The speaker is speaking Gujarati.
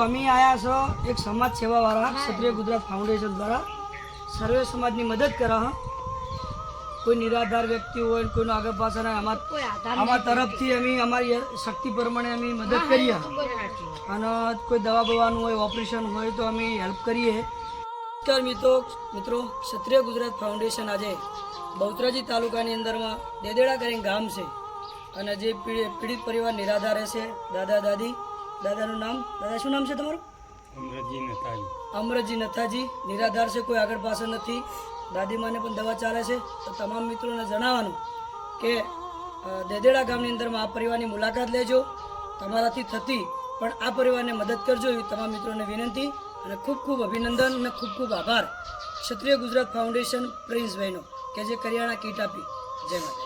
આવ્યા છો એક સમાજ સેવાવાળા ક્ષત્રિય ગુજરાત ફાઉન્ડેશન દ્વારા. સર્વે સમાજની મદદ કરે હા. કોઈ નિરાધાર વ્યક્તિ હોય કોઈનો આગળ પાછળ અમારા તરફથી અમે અમારી શક્તિ પ્રમાણે અમે મદદ કરીએ. અને કોઈ દવા બવાનું હોય ઓપરેશન હોય તો અમે હેલ્પ કરીએ. નમસ્કાર મિત્રો મિત્રો ક્ષત્રિય ગુજરાત ફાઉન્ડેશન આજે બહુતરાજી તાલુકાની અંદરમાં દેદેડા કરીને ગામ છે. અને જે પીડિત પરિવાર નિરાધારે છે દાદા દાદી દાદાનું નામ? દાદા શું નામ છે તમારું? અમરજી નથાજી. અમરજી નથાજી. નિરાધાર છે કોઈ આગળ પાછળ નથી. દાદીમાને પણ દવા ચાલે છે. તો તમામ મિત્રોને જણાવવાનું કે દેદેડા ગામની અંદરમાં આ પરિવારની મુલાકાત લેજો. તમારાથી થતી પણ આ પરિવારને મદદ કરજો એવી તમામ મિત્રોને વિનંતી અને ખૂબ ખૂબ અભિનંદન અને ખૂબ ખૂબ આભાર. ક્ષત્રિય ગુજરાત ફાઉન્ડેશન પ્રિન્સભાઈનો કે જે કરિયાણા કીટ આપી. જય માતા